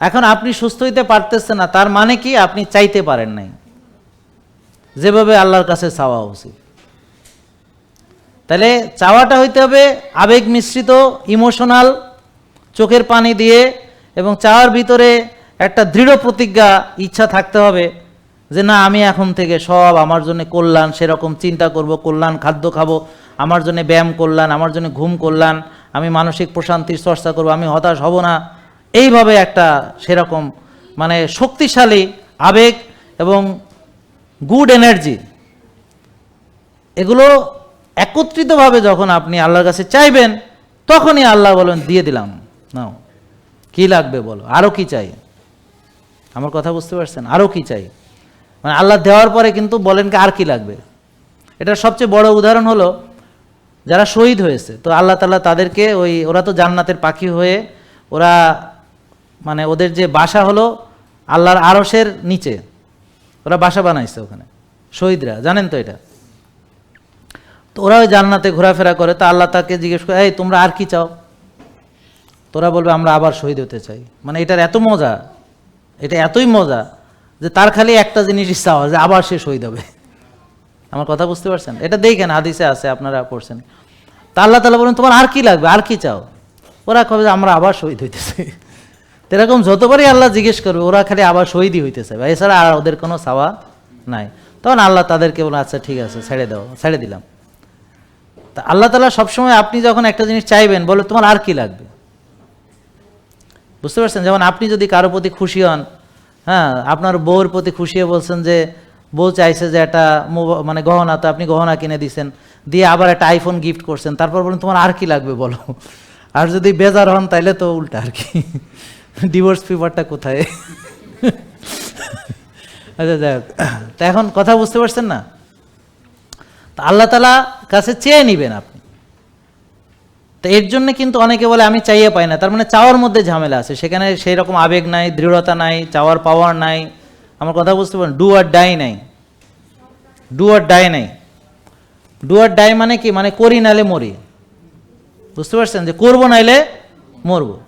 এখন আপনি সুস্থ হইতে পারতেছেন না, তার মানে কি আপনি চাইতে পারেন নাই। যেভাবে আল্লাহর কাছে চাওয়া উচিত। তাহলে চাওয়াটা হইতে হবে আবেগ মিশ্রিত, ইমোশনাল, চোখের পানি দিয়ে এবং চাওয়ার ভিতরে একটা দৃঢ় প্রতিজ্ঞা, ইচ্ছা থাকতে হবে যে না, আমি এখন থেকে সব আমার জন্য কল্যাণ, সেরকম চিন্তা করব, কল্যাণ, খাদ্য খাব, আমার জন্য ব্যায়াম কল্যাণ, আমার জন্য ঘুম কল্যাণ, আমি মানসিক প্রশান্তির চর্চা করব, আমি হতাশ হব না। এইভাবে একটা সেরকম মানে শক্তিশালী আবেগ এবং গুড এনার্জি এগুলো একত্রিতভাবে যখন আপনি আল্লাহর কাছে চাইবেন, তখনই আল্লাহ বলেন, দিয়ে দিলাম, নাও। কি লাগবে বলো? আরও কি চাই? আমার কথা বুঝতে পারছেন? আরও কি চাই? মানে আল্লাহ দেওয়ার পরে কিন্তু বলেন কি, আর কি লাগবে? এটার সবচেয়ে বড় উদাহরণ হলো, যারা শহীদ হয়েছে, তো আল্লাহ তাআলা তাদেরকে ওই, ওরা তো জান্নাতের পাখি হয়ে, ওরা মানে ওদের যে বাসা হলো আল্লাহর আরসের নিচে। ওরা বাসা বানাইছে ওখানে। শহীদরা, জানেন তো এটা? তো ওরা ওই জান্নাতে ঘোরাফেরা করে, তো আল্লাহ তাকে জিজ্ঞেস করে, এই, তোমরা আর কি চাও? তোরা বলবে, আমরা আবার শহীদ হতে চাই। মানে এটার এত মজা, এটা এতই মজা যে তার খালি একটা জিনিসই চাওয়া, যে আবার সে শহীদ হবে। আমার কথা বুঝতে পারছেন? এটা দেখেন, হাদিসে আছে, আপনারা পড়ছেন। তা আল্লাহ তালা বলেন, তোমার আর কি লাগবে? আর কি চাও? ওরা কবে যে, আমরা আবার শহীদ হইতেছে। এরকম যতবারই আল্লাহ জিজ্ঞেস করবে, ওরা খালি আবার শহীদই হইতেছে। বা এছাড়া আর ওদের কোনো চাওয়া নাই। তখন আল্লাহ তাদেরকে বলে আচ্ছা ঠিক আছে, ছেড়ে দাও, ছেড়ে দিলাম। তা আল্লাহ তালা সবসময় আপনি যখন একটা জিনিস চাইবেন, বলে তোমার আর কি লাগবে? বুঝতে পারছেন? যেমন আপনি যদি কারও প্রতি খুশি হন হ্যাঁ আপনার বউর প্রতি খুশি হয়ে বলছেন যে, বউ চাইছে যে একটা মানে গহনা, তো আপনি গহনা কিনে দিছেন, দিয়ে আবার একটা আইফোন গিফট করছেন, তারপর বলেন, তোমার আর কি লাগবে বলো? আর যদি বেজার হন, তাইলে তো উল্টা আর কি। ডিভোর্স পেপারটা কোথায়? আচ্ছা যাই হোক। তা এখন কথা বুঝতে পারছেন না? তা আল্লাহ তালা কাছে চেয়ে নিবেন আপনি। তো এর জন্য কিন্তু অনেকে বলে, আমি চাইয়ে পাই না। তার মানে চাওয়ার মধ্যে ঝামেলা আছে। সেখানে সেই রকম আবেগ নাই, দৃঢ়তা নাই, চাওয়ার পাওয়ার নাই। আমার কথা বুঝতে পারেন ডু আর ডাই নাই। ডু আর ডাই নাই। ডু আর ডাই মানে কি? মানে করি নাইলে মরি। বুঝতে পারছেন? যে করব নাইলে মরবো।